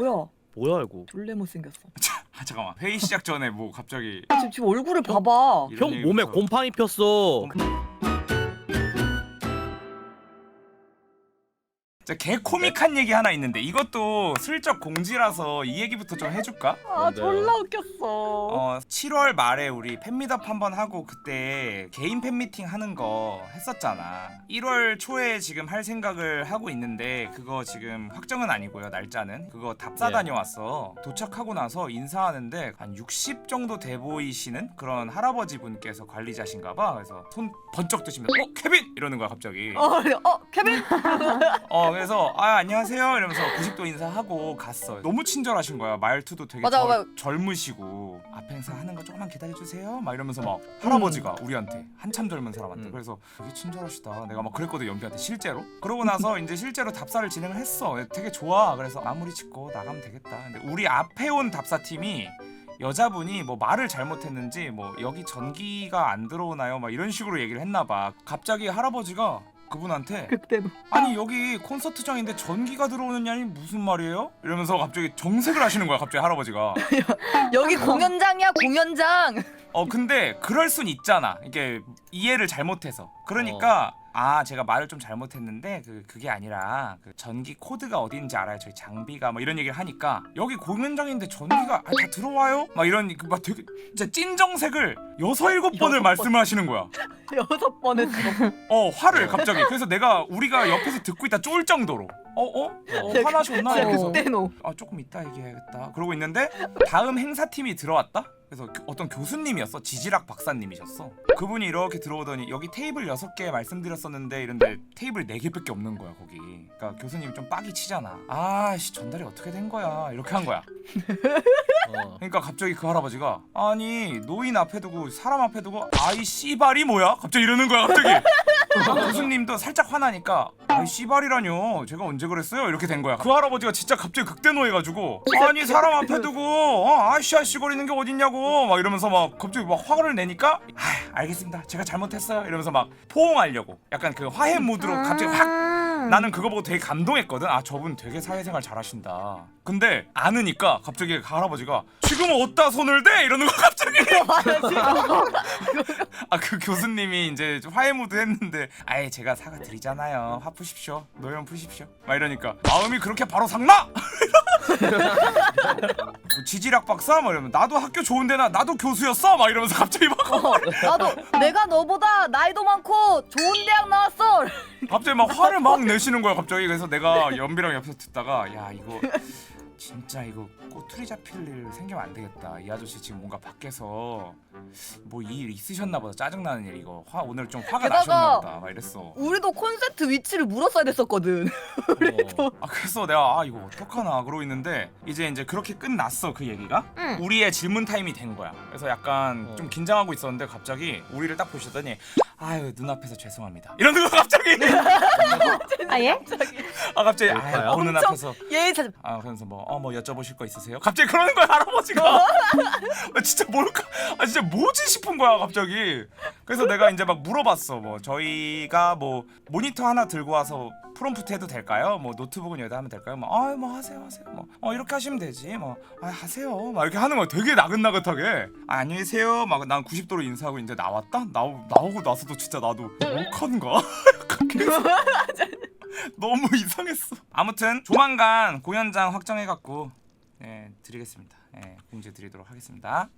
뭐야? 뭐야 이거? 졸래 못생겼어. 아 잠깐만 회의 시작 전에 뭐 갑자기 지금, 지금 얼굴을 봐봐. 이런 형 얘기부터- 몸에 곰팡이 폈어. 자, 개 코믹한 얘기 하나 있는데 이것도 슬쩍 공지라서 이 얘기부터 좀 해줄까? 아 뭔데요? 졸라 웃겼어. 어 7월 말에 우리 팬미업 한번 하고 그때 개인 팬미팅 하는 거 했었잖아 1월 초에 지금 할 생각을 하고 있는데 그거 지금 확정은 아니고요 날짜는 그거 답사 예. 다녀왔어 도착하고 나서 인사하는데 한 60 정도 돼 보이시는 그런 할아버지 분께서 관리자신가 봐 그래서 손 번쩍 드시면서 어 케빈 이러는 거야 갑자기 어. 어 케빈? 어 그래서 아 안녕하세요 이러면서 90도 인사하고 갔어 너무 친절하신 거야. 말투도 되게 맞아, 젊- 맞아. 젊으시고 앞에 행사 하는 거 조금만 기다려 주세요. 막 이러면서 막 할아버지가 우리한테 한참 젊은 사람한테 음. 그래서 되게 친절하시다. 내가 막 그랬거든 연비한테 실제로. 그러고 나서 이제 실제로 답사를 진행을 했어. 되게 좋아. 그래서 마무리 짓고 나가면 되겠다. 근데 우리 앞에 온 답사팀이 여자분이 뭐 말을 잘못했는지 뭐 여기 전기가 안 들어오나요? 막 이런 식으로 얘기를 했나 봐. 갑자기 할아버지가 그분한테 그때도. 아니 여기 콘서트장인데 전기가 들어오느냐니 무슨 말이에요? 이러면서 갑자기 정색을 하시는 거야 갑자기 할아버지가 여기 공연장이야 공연장. 어 근데 그럴 순 있잖아 이게 이해를 잘못해서 그러니까 아 제가 말을 좀 잘못했는데 그 그게 아니라 그 전기 코드가 어딘지 알아요 저희 장비가 뭐 이런 얘기를 하니까 여기 공연장인데 전기가 아, 다 들어와요? 막 이런 그 막 되게 진짜 찐정색을 여섯 일곱 번을 여섯 말씀을 하시는 거야 여섯 번 했어. 어 화를 갑자기 그래서 내가 우리가 옆에서 듣고 있다 쫄 정도로 어 어? 어 화나셨나? 진짜 그래서 그때노. 아 조금 이따 얘기해야겠다. 그러고 있는데 다음 행사팀이 들어왔다. 그래서 그 어떤 교수님이었어. 지지락 박사님이셨어. 그분이 이렇게 들어오더니 여기 테이블 6개 말씀드렸었는데 이런데 테이블 4개밖에 없는 거야 거기. 그러니까 교수님이 좀 빡이 치잖아. 아씨 전달이 어떻게 된 거야 이렇게 한 거야. 어. 그러니까 갑자기 그 할아버지가 아니 노인 앞에 두고 사람 앞에 두고 아이 씨발이 뭐야? 갑자기 이러는 거야 갑자기. 그 교수님도 살짝 화나니까 아이 씨발이라뇨 제가 언제 그랬어요? 이렇게 된 거야 그 할아버지가 진짜 갑자기 극대노해가지고 아니 사람 앞에 두고 어, 아씨 아씨 거리는 게 어딨냐고 막 이러면서 막 갑자기 막 화를 내니까 아 알겠습니다 제가 잘못했어요 이러면서 막 포옹하려고 약간 그 화해 무드로 갑자기 확 나는 그거 보고 되게 감동했거든. 아 저분 되게 사회생활 잘하신다. 근데 안으니까 갑자기 그 할아버지가 지금 어디다 손을 대 이러는 거 갑자기. 아 그 교수님이 이제 좀 화해 무드 했는데 아예 제가 사과 드리잖아요. 화 푸십시오. 노염 푸십시오. 막 이러니까 마음이 그렇게 바로 상나? 뭐 지질학 박사? 막 이러면 나도 학교 좋은 데 나 나도 교수였어? 막 이러면서 갑자기 막 어, 나도 내가 너보다 나이도 많고 좋은 대학 나왔어. 갑자기 막 화를 막 내시는 거야 갑자기. 그래서 내가 연비랑 옆에서 듣다가 야 이거 진짜 이거 꼬투리 잡힐 일 생기면 안 되겠다 이 아저씨 지금 뭔가 밖에서 뭐 이 일 있으셨나 보다 짜증나는 일 이거 화 오늘 좀 화가 게다가- 나셨나 보다 막 이랬어 우리도 콘서트 위치를 물었어야 됐었거든. 어. 아 그래서 내가 아 이거 어떡하나 그러고 있는데 이제 이제 그렇게 끝났어 그 얘기가 응. 우리의 질문 타임이 된 거야 그래서 약간 어. 좀 긴장하고 있었는데 갑자기 우리를 딱 보시더니 아유 눈앞에서 죄송합니다. 이러는 거 갑자기. 아 예? 아 갑자기. 아유 그럴까요? 보는 엄청- 앞에서. 얘 자, 아 그래서 뭐 어 뭐 여쭤보실 거 있으세요? 갑자기 그러는 거야 할아버지가. 아, 진짜 뭘까? 아 진짜 뭐지 싶은 거야 갑자기 그래서 내가 이제 막 물어봤어 뭐 저희가 뭐 모니터 하나 들고 와서 프롬프트 해도 될까요? 뭐 노트북은 여기다 하면 될까요? 뭐 아뭐 하세요 하세요 뭐 어 이렇게 하시면 되지 뭐 아 하세요 막 이렇게 하는 거야 되게 나긋나긋하게 아, 안녕히 계세요 막 난 90도로 인사하고 이제 나왔다 나오, 나오고 나서도 진짜 나도 뭐하는가 너무 이상했어. 아무튼 조만간 공연장 확정해갖고 네 드리겠습니다. 네 공지 드리도록 하겠습니다.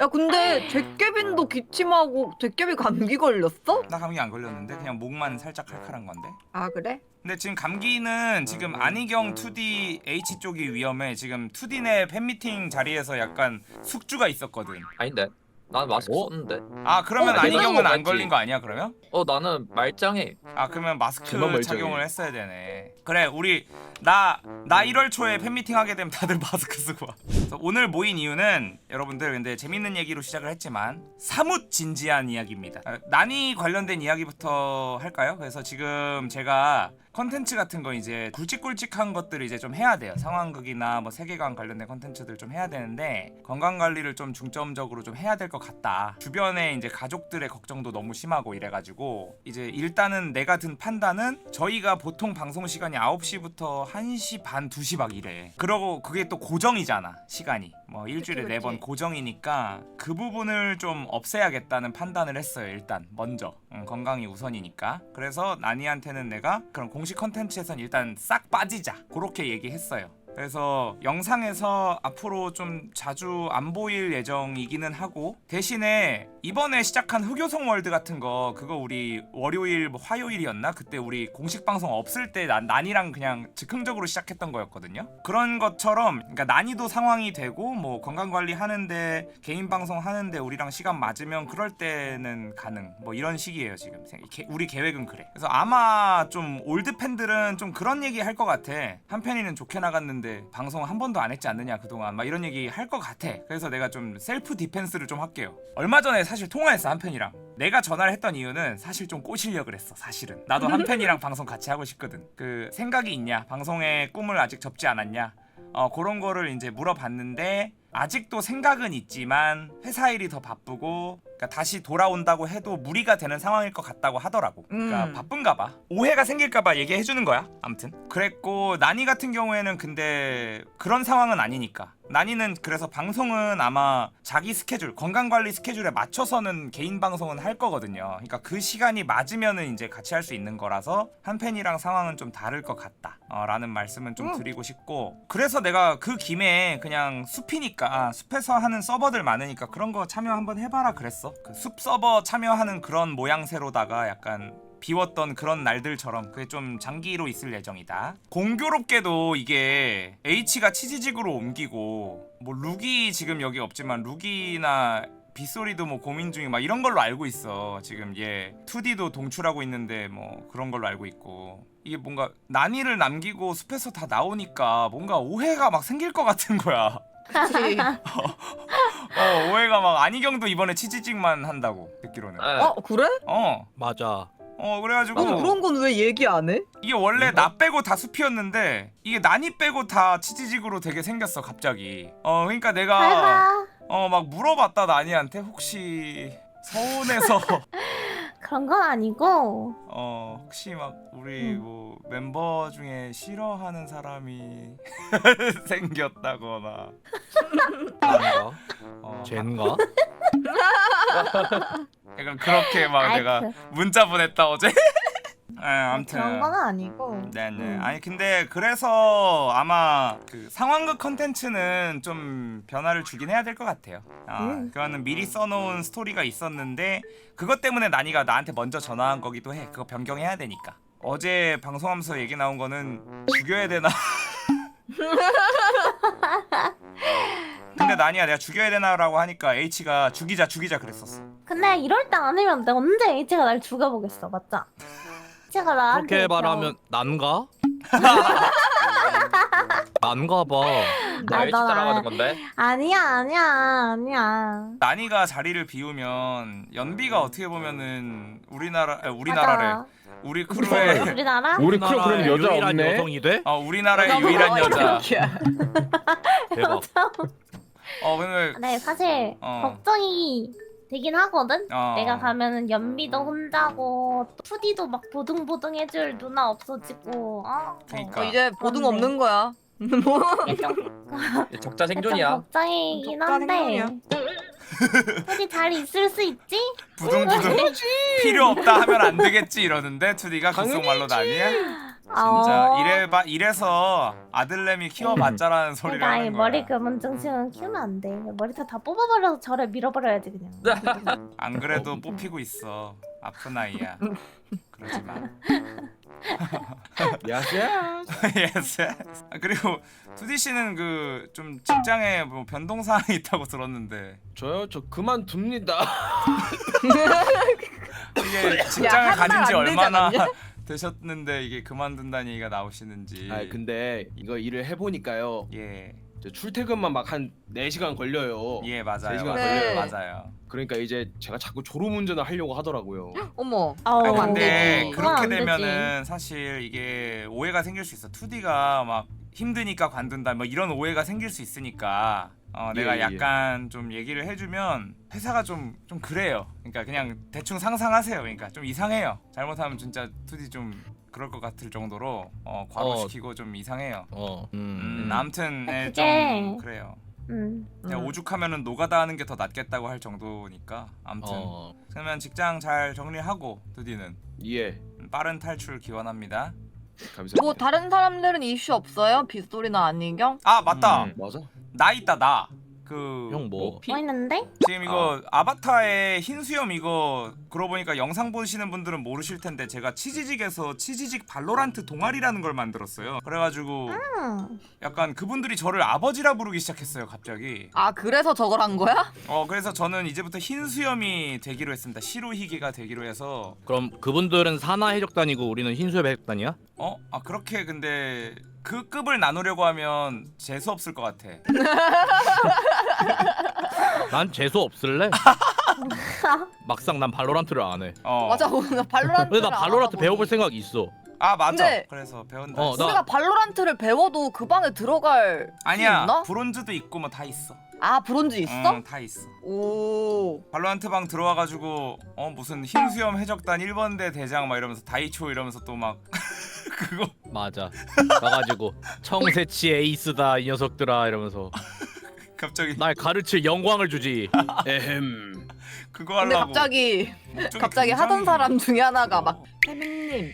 야 근데 제깨빈도 기침하고 제깨빈 감기 걸렸어? 나 감기 안 걸렸는데 그냥 목만 살짝 칼칼한 건데. 아 그래? 근데 지금 감기는 지금 안희경 2D H 쪽이 위험해. 지금 2D 내 팬미팅 자리에서 약간 숙주가 있었거든. 아닌데 난 마스크 어? 썼는데 아 그러면 어, 안희경은 내가 안. 걸린 거 아니야 그러면? 어 나는 말짱해 아 그러면 마스크 멀쩡해. 착용을 했어야 되네. 그래 우리 나 나 1월 초에 팬미팅 하게 되면 다들 마스크 쓰고 와. 그래서 오늘 모인 이유는 여러분들 근데 재밌는 얘기로 시작을 했지만 사뭇 진지한 이야기입니다. 아, 난이 관련된 이야기부터 할까요? 그래서 지금 제가 컨텐츠 같은 거 이제 굵직굵직한 것들을 이제 좀 해야 돼요. 상황극이나 뭐 세계관 관련된 컨텐츠들 좀 해야 되는데 건강 관리를 좀 중점적으로 좀 해야 될 것 같다. 주변에 이제 가족들의 걱정도 너무 심하고 이래가지고 이제 일단은 내가 든 판단은 저희가 보통 방송 시간이 9시부터 1시 반 2시 막 이래. 그러고 그게 또 고정이잖아 시간이. 뭐 일주일에 그치, 네번 그치. 고정이니까 그 부분을 좀 없애야겠다는 판단을 했어요 일단. 먼저. 음, 건강이 우선이니까. 그래서 나니한테는 내가 그런 공식 컨텐츠에선 일단 싹 빠지자. 그렇게 얘기했어요 그래서 영상에서 앞으로 좀 자주 안 보일 예정이기는 하고 대신에 이번에 시작한 흑요성 월드 같은 거 그거 우리 월요일 뭐 화요일이었나? 그때 우리 공식 방송 없을 때 난, 난이랑 그냥 즉흥적으로 시작했던 거였거든요. 그런 것처럼 그러니까 난이도 상황이 되고 뭐 건강 관리 하는데 개인 방송 하는데 우리랑 시간 맞으면 그럴 때는 가능. 뭐 이런 식이에요 지금. 우리 계획은 그래. 그래서 아마 좀 올드 팬들은 좀 그런 얘기 할 것 같아. 한편이는 좋게 나갔는데 방송 한 번도 안 했지 않느냐 그동안. 막 이런 얘기 할 것 같아. 그래서 내가 좀 셀프 디펜스를 좀 할게요. 얼마 전에 사실 통화했어 한편이랑. 내가 전화를 했던 이유는 사실 좀 꼬시려 그랬어 사실은. 나도 한편이랑 방송 같이 하고 싶거든. 그 생각이 있냐? 방송의 꿈을 아직 접지 않았냐? 어 그런 거를 이제 물어봤는데 아직도 생각은 있지만 회사 일이 더 바쁘고 그러니까 다시 돌아온다고 해도 무리가 되는 상황일 것 같다고 하더라고. 그러니까 음. 바쁜가 봐. 오해가 생길까 봐 얘기해 주는 거야. 아무튼. 그랬고 나니 같은 경우에는 근데 그런 상황은 아니니까. 나니는 그래서 방송은 아마 자기 스케줄, 건강 관리 스케줄에 맞춰서는 개인 방송은 할 거거든요. 그러니까 그 시간이 맞으면은 이제 같이 할 수 있는 거라서 한 팬이랑 상황은 좀 다를 것 같다. 어, 라는 말씀은 좀 음. 드리고 싶고 그래서 내가 그 김에 그냥 숲이니까 숲에서 하는 서버들 많으니까 그런 거 참여 한번 해봐라 그랬어. 그 숲 서버 참여하는 그런 모양새로다가 약간 비웠던 그런 날들처럼 그게 좀 장기로 있을 예정이다. 공교롭게도 이게 H가 치지직으로 옮기고 뭐 룩이 지금 여기 없지만 룩이나 빗소리도 뭐 고민 중이 막 이런 걸로 알고 있어. 지금 얘 2D도 동출하고 있는데 뭐 그런 걸로 알고 있고. 이게 뭔가 난이를 남기고 숲에서 다 나오니까 뭔가 오해가 막 생길 것 같은 거야. 그치. 어 오해가 막 안희경도 이번에 치지직만 한다고 듣기로는. 네. 어 그래? 어. 맞아. 어 그래가지고 아니 그런 건 왜 얘기 안 해? 이게 원래 나 빼고 다 숲이었는데 이게 난이 빼고 다 치지직으로 되게 생겼어 갑자기. 어 그러니까 내가 잘가 어 막 물어봤다 나니한테 혹시 서운해서 그런 건 아니고 어 혹시 막 우리 음. 뭐 멤버 중에 싫어하는 사람이 생겼다거나 난가? 어, 젠가? 약간 그렇게 막 아이, 내가 그- 문자 보냈다 어제. 에, 아무튼 그런 건 아니고 네네. 음. 아니 근데 그래서 아마 그 상황극 컨텐츠는 좀 변화를 주긴 해야 될 것 같아요. 아, 음. 그거는 미리 써놓은 스토리가 있었는데 그것 때문에 나니가 나한테 먼저 전화한 거기도 해. 그거 변경해야 되니까. 어제 방송하면서 얘기 나온 거는 죽여야 되나? 근데 나니야 내가 죽여야 되나라고 하니까 H가 죽이자 죽이자 그랬었어. 근데 이럴 때 아니면 내가 언제 H가 날 죽여보겠어 맞자 H가 나한테 그렇게 말하면 난가? 난가 봐. 나 아, 일찍 넌 따라가는 아- 건데. 아니야 아니야 아니야 나니가 자리를 비우면 연비가 어떻게 보면은 우리나라 아, 우리나라래. 맞아. 우리 크루의 우리나라? 우리 크루 그럼 우리나라의 여자 유일한 없네. 여성이 돼? 어 우리나라의 유일한 여자. 대박. 어 근데 네 사실 어. 걱정이 되긴 하거든 어. 내가 가면은 연비도 혼자고 또 2D도 막 보등보등 해줄 누나 없어지고 어? 그니까. 어, 이제 보등. 없는 거야. 뭐? 적자 좀 생존이야. 걱정이긴 적자 한데 생존이야. 우리 잘 있을 수 있지? 부둥부둥 필요 없다 하면 안 되겠지 이러는데 투디가 귓속말로 나니야? 진짜 어. 이래 봐 이래서 아들내미 키워봤자라는 소리를 그러니까 이 하는 거야. 머리 금은증식은 키우면 안 돼. 머리털 다 뽑아버려서 저를 밀어버려야지 그냥. 안 그래도 뽑히고 있어 아픈 아이야. 그러지 마. 야스야. 예스. 아, 그리고 투디 씨는 그 좀 직장에 뭐 변동 사항이 있다고 들었는데 저요? 저 그만둡니다. 이게 직장을 한달 가진 지 안 얼마나? 되셨는데 이게 그만둔다는 얘기가 나오시는지. 아 근데 이거 일을 해보니까요. 예. 이제 출퇴근만 막 한 4시간 걸려요. 예 맞아요. 시간 맞아요. 걸려요. 맞아요. 그러니까 이제 제가 자꾸 졸음 운전을 하려고 하더라고요. 어머. 아우, 아니, 안 근데 되지. 그건 그렇게 안 되지. 되면은 사실 이게 오해가 생길 수 있어. 2D가 막 힘드니까 관둔다 뭐 이런 오해가 생길 수 있으니까 어, 내가 예, 예. 약간 좀 얘기를 해주면 회사가 좀 좀 그래요. 그러니까 그냥 대충 상상하세요. 그러니까 좀 이상해요. 잘못하면 진짜 2D 좀 그럴 것 같을 정도로 어, 과로시키고 좀 이상해요. 어. 음, 음. 아무튼 예, 그게- 좀 그래요. 음. 그냥 음. 오죽하면은 노가다 하는 게 더 낫겠다고 할 정도니까 아무튼 어. 그러면 직장 잘 정리하고 2D는 예. 빠른 탈출 기원합니다. 감사합니다. 뭐 다른 사람들은 이슈 없어요? 빗소리나 안희경? 아 맞다 음. 맞아. 나 있다 나 그 형 뭐? 뭐 피? 뭐 있는데? 지금 이거 아바타의 흰 수염 이거 그러고 보니까 영상 보시는 분들은 모르실 텐데 제가 치지직에서 치지직 발로란트 동아리라는 걸 만들었어요 그래가지고 음. 약간 그분들이 저를 아버지라 부르기 시작했어요 갑자기 아 그래서 저걸 한 거야? 어 그래서 저는 이제부터 흰 수염이 되기로 했습니다 시로히기가 되기로 해서 그럼 그분들은 사나 해적단이고 우리는 흰수협 해적단이야? 어? 아 그렇게 근데 그 급을 나누려고 하면 재수 없을 것 같아 난 재수 없을래. 막상 난 발로란트를 안 해. 어. 맞아 오늘 발로란트. 근데 나 발로란트 배워볼 생각 있어. 아 맞아 근데- 그래서 배운다 어. 나- 우리가 발로란트를 배워도 그 방에 들어갈 수 아니야 있나? 브론즈도 있고 뭐 다 있어 아 브론즈 있어? 응, 다 있어 오. 발로란트 방 들어와가지고 어 무슨 흰수염 해적단 1번대 대장 막 이러면서 다이초 이러면서 또 막 그거? 맞아. 가가지고 청새치 에이스다 이 녀석들아 이러면서. 갑자기. 날 가르칠 영광을 주지. 에헴. 그거 근데 하려고. 갑자기 목적이 갑자기 하던 굉장히- 사람 중에 하나가 막 혜민님.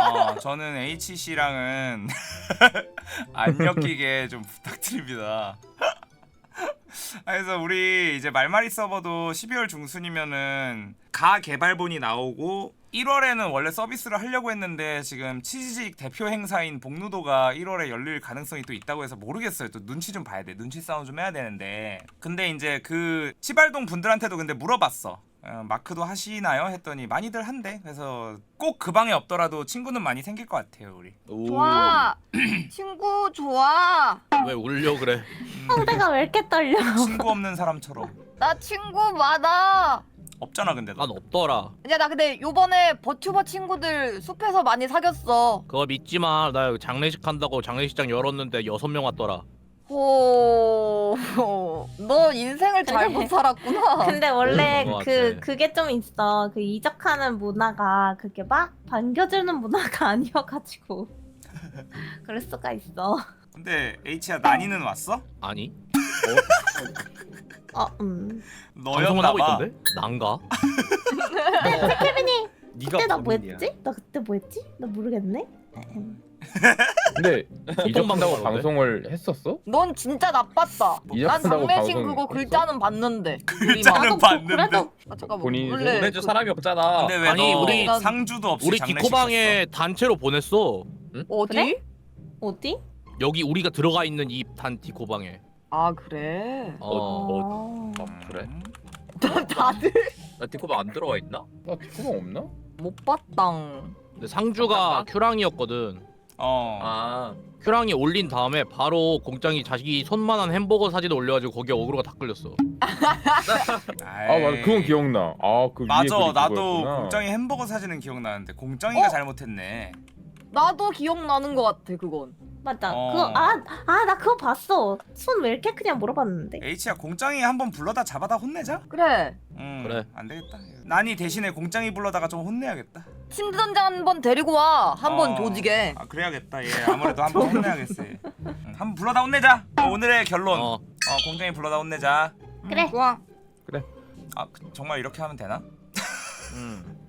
어 저는 HC랑은 안 엮이게 좀 부탁드립니다. 아, 그래서 우리 이제 말마리 서버도 12월 중순이면은 가 개발본이 나오고 1월에는 원래 서비스를 하려고 했는데 지금 치지직 대표 행사인 복루도가 1월에 열릴 가능성이 또 있다고 해서 모르겠어요. 또 눈치 좀 봐야 돼. 눈치 싸움 좀 해야 되는데. 근데 이제 그 치발동 분들한테도 근데 물어봤어. 어, 마크도 하시나요? 했더니 많이들 한대. 그래서 꼭 그 방에 없더라도 친구는 많이 생길 것 같아요, 우리. 오. 좋아 친구 좋아 왜 울려 그래? 음, 상대가 왜 이렇게 떨려? 친구 없는 사람처럼. 나 친구 많아 없잖아, 근데 너. 난 없더라. 야 나 근데 요번에 버튜버 친구들 숲에서 많이 사귀었어 그거 믿지 마. 나 여기 장례식 한다고 장례식장 열었는데 여섯 명 왔더라. 오, 너 인생을 잘못 살았구나. 근데 원래 그런 것 그 같아. 그게 좀 있어. 그 이적하는 문화가 그게 막 반겨주는 문화가 아니어가지고 그럴 수가 있어. 근데 H야 난이는 왔어? 아니? 어, 음. 방송을 너였나 하고 봐. 있던데? 난가? 네가 그때 나 범인이야. 뭐했지? 나 그때 뭐했지? 나 모르겠네. 음. 근데 이적한다고? 방송을 했었어? 넌 진짜 나빴다. 난 이적한다고 장례식 방송 그거 했어? 글자는 봤는데. 글자는 나도 봤는데. 그래도 아, 잠깐만 본인이 원래 보내줄 그- 사람이 없잖아. 근데 왜 아니, 너 우리- 상주도 없이 우리 장례식 디코방에 단체로 보냈어. 어디? 그래? 어디? 여기 우리가 들어가 있는 이 단 디코방에. 아 그래. 어. 어. 했어? 그래? 음. 다들 나 디코방 안 들어가 있나? 나 디코방 없나? 못 봤당. 근데 상주가 큐랑이었거든. 어. 아 큐랑이 올린 다음에 바로 공장이 자식이 손만한 햄버거 사진을 올려가지고 거기에 어그로가 다 끌렸어. 아 맞아 그건 기억나 아그 맞아 나도 공장이 햄버거 사진은 기억나는데 공장이가 어? 잘못했네 나도 기억나는 것 같아 그건. 맞아. 어. 그거 아아 나 그거 봤어. 손 왜 이렇게 크냐 물어봤는데. H야 공장이 한번 불러다 잡아다 혼내자 그래. 음, 그래. 안 되겠다 난이 대신에 공장이 불러다가 좀 혼내야겠다 신전장 한번 데리고 와. 한번 어. 조지게. 아 그래야겠다 얘 아무래도 한번 혼내야겠어 얘 한번 불러다 혼내자 어, 오늘의 결론 어. 어. 공장이 불러다 혼내자 그래. 좋아. 아 그- 정말 이렇게 하면 되나? 음.